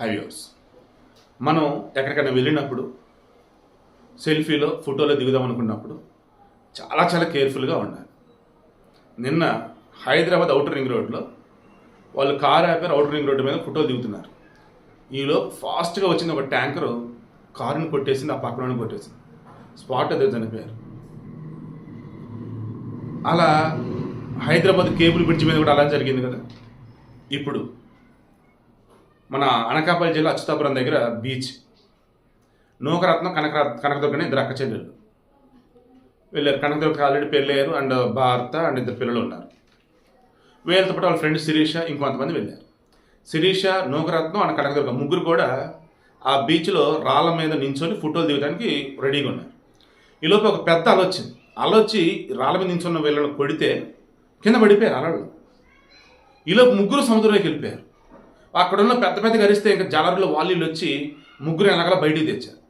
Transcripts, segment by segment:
హైవ్యూర్స్ మనం ఎక్కడికైనా వెళ్ళినప్పుడు సెల్ఫీలో ఫోటోలో దిగుదాం అనుకున్నప్పుడు చాలా చాలా కేర్ఫుల్గా ఉండాలి. నిన్న హైదరాబాద్ అవుటర్ రింగ్ రోడ్లో వాళ్ళు కారు ఆపారు అవుటర్ రింగ్ రోడ్డు మీద ఫోటో దిగుతున్నారు. ఈలో ఫాస్ట్గా వచ్చింది ఒక ట్యాంకరు కారుని కొట్టేసింది ఆ పక్కన కొట్టేసింది. స్పాట్ అదే చనిపోయారు. అలా హైదరాబాద్ కేబుల్ బ్రిడ్జ్ మీద కూడా అలా జరిగింది కదా. ఇప్పుడు మన అనకాపల్లి జిల్లా అచ్యుతాపురం దగ్గర బీచ్. నూకరత్నం కనక కనకదుర్గని ఇద్దరు అక్క చెల్లెళ్ళు. వెళ్ళారు కనకదుర్గకి ఆల్రెడీ పెళ్ళారు అండ్ భారత అండ్ ఇద్దరు పిల్లలు ఉన్నారు. వీళ్ళతో పాటు వాళ్ళ ఫ్రెండ్ శిరీష ఇంకొంతమంది వెళ్ళారు. శిరీష నూకరత్నం అండ్ కనకదుర్గ ముగ్గురు కూడా ఆ బీచ్లో రాళ్ళ మీద నించొని ఫోటోలు దిగడానికి రెడీగా ఉన్నారు. ఈలోపు ఒక పెద్ద అలొచ్చింది అలొచ్చి రాళ్ళ మీద నించున్న వీళ్ళని కొడితే కింద పడిపోయారు అలలు. ఈలోపు ముగ్గురు సముద్రంలోకి వెళ్ళిపోయారు. అక్కడ ఉన్న పెద్ద పెద్ద గరిస్తే ఇంకా జలరులు వాలీలు వచ్చి ముగ్గురు వెనకాల బయటికి తెచ్చారు.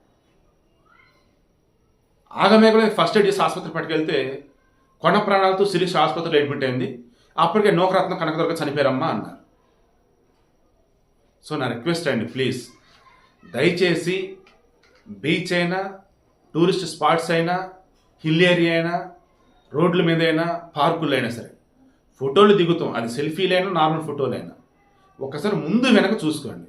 ఆగమేఘలో ఫస్ట్ ఎయిడ్ చేసి ఆసుపత్రి పట్టుకెళ్తే కొండ ప్రాణాలతో శిరీష్ ఆసుపత్రిలో అడ్మిట్ అయింది. అప్పటికే నోకరత్న కనకదుర్గ చనిపోయారమ్మా అన్నారు. సో నా రిక్వెస్ట్ అండి ప్లీజ్ దయచేసి బీచ్ అయినా టూరిస్ట్ స్పాట్స్ అయినా హిల్ ఏరియా అయినా రోడ్ల మీద అయినా పార్కులు అయినా సరే ఫోటోలు దిగుతాం. అది సెల్ఫీలైనా నార్మల్ ఫోటోలైనా ఒకసారి ముందు వెనక చూసుకోండి.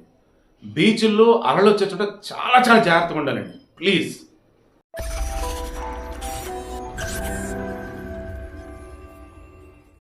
బీచ్ల్లో అలలు వచ్చేటప్పుడు చోట చాలా చాలా జాగ్రత్తగా ఉండాలండి. ప్లీజ్.